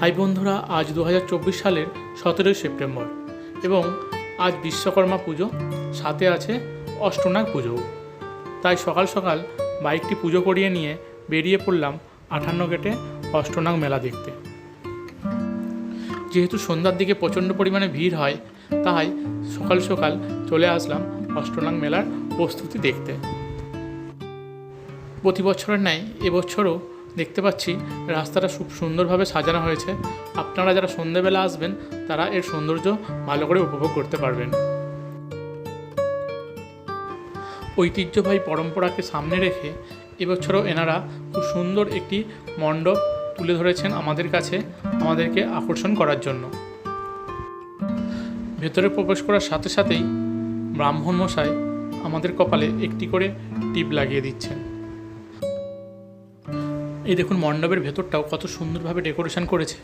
High বন্ধুরা, আজ দু হাজার চব্বিশ সালের সতেরোই সেপ্টেম্বর এবং আজ বিশ্বকর্মা পুজো, সাথে আছে অষ্টনাগ পুজো তাই সকাল সকাল বাইকটি পুজো করিয়ে নিয়ে বেরিয়ে পড়লাম আঠান্ন গেটে অষ্টনাগ মেলা দেখতে। যেহেতু সন্ধ্যার দিকে প্রচণ্ড পরিমাণে ভিড় হয়, তাই সকাল সকাল চলে আসলাম অষ্টনাগ মেলার প্রস্তুতি দেখতে। প্রতি বছরের ন্যায় এবছরও দেখতে পাচ্ছি রাস্তাটা খুব সুন্দরভাবে সাজানো হয়েছে। আপনারা যারা সন্ধেবেলা আসবেন, তারা এর সৌন্দর্য ভালো করে উপভোগ করতে পারবেন। ঐতিহ্যবাহী পরম্পরাকে সামনে রেখে এবছরও এনারা খুব সুন্দর একটি মণ্ডপ তুলে ধরেছেন আমাদের কাছে, আমাদেরকে আকর্ষণ করার জন্য। ভেতরে প্রবেশ করার সাথে সাথেই ব্রাহ্মণ মশাই আমাদের কপালে একটি করে টিপ লাগিয়ে দিচ্ছেন। এই দেখুন মণ্ডপের ভেতরটাও কত সুন্দরভাবে ডেকোরেশন করেছে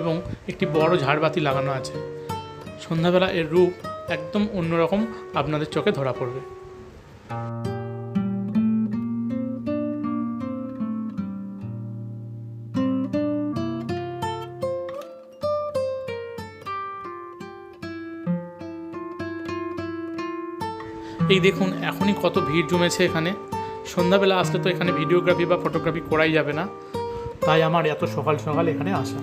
এবং একটি বড় ঝাড়বাতি লাগানো আছে। সন্ধ্যাবেলা এর রূপ একদম অন্যরকম আপনাদের চোখে ধরা পড়বে। এই দেখুন, এখনই কত ভিড় জমেছে এখানে। সন্ধ্যাবেলা আসলে তো এখানে ভিডিওগ্রাফি বা ফটোগ্রাফি করাই যাবে না। তাই আমার এত সকাল সকাল এখানে আসা।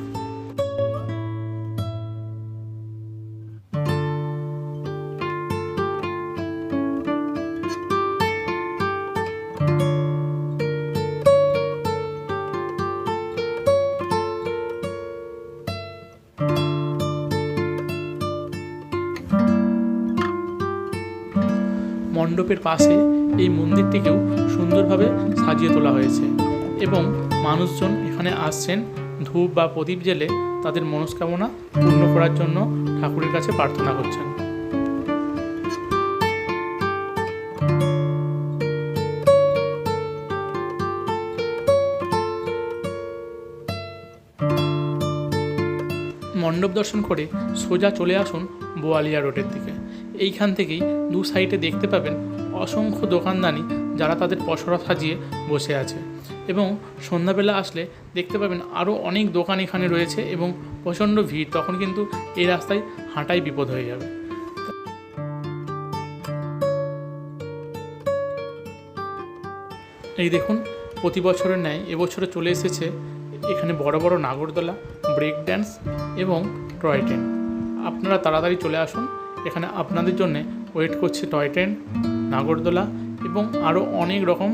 মণ্ডপের পাশে এই মন্দিরটিকেও সুন্দরভাবে সাজিয়ে তোলা হয়েছে এবং মানুষজন এখানে আসছেন ধূপ বা প্রদীপ জেলে তাদের মনস্কামনা পূর্ণ করার জন্য ঠাকুরের কাছে প্রার্থনা করছেন। মণ্ডপ দর্শন করে সোজা চলে আসুন বোয়ালিয়া রোডের দিকে। এইখান থেকেই দু সাইডে দেখতে পাবেন অসংখ্য দোকানদানি যারা তাদের পসরা সাজিয়ে বসে আছে। এবং সন্ধ্যাবেলা আসলে দেখতে পাবেন আরও অনেক দোকান এখানে রয়েছে এবং প্রচণ্ড ভিড়, তখন কিন্তু এই রাস্তায় হাঁটাই বিপদ হয়ে যাবে। এই দেখুন, প্রতি বছরের ন্যায় এবছরে চলে এসেছে এখানে বড় বড় নাগরদোলা, ব্রেক ড্যান্স এবং টয় ট্রেন। আপনারা তাড়াতাড়ি চলে আসুন, এখানে আপনাদের জন্য ওয়েট করছে টয় ট্রেন, নাগরদোলা এবং আরও অনেক রকম।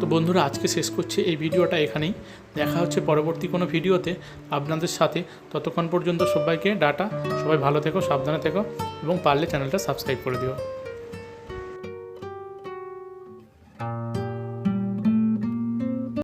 তো বন্ধুরা, আজকে শেষ করছে এই ভিডিওটা এখানেই। দেখা হচ্ছে পরবর্তী কোনো ভিডিওতে। আপনাদের সাথে ততক্ষণ পর্যন্ত সবাইকে ডাটা। সবাই ভালো থেকো, সাবধানে থেকো এবং পারলে চ্যানেলটা সাবস্ক্রাইব করে দিও।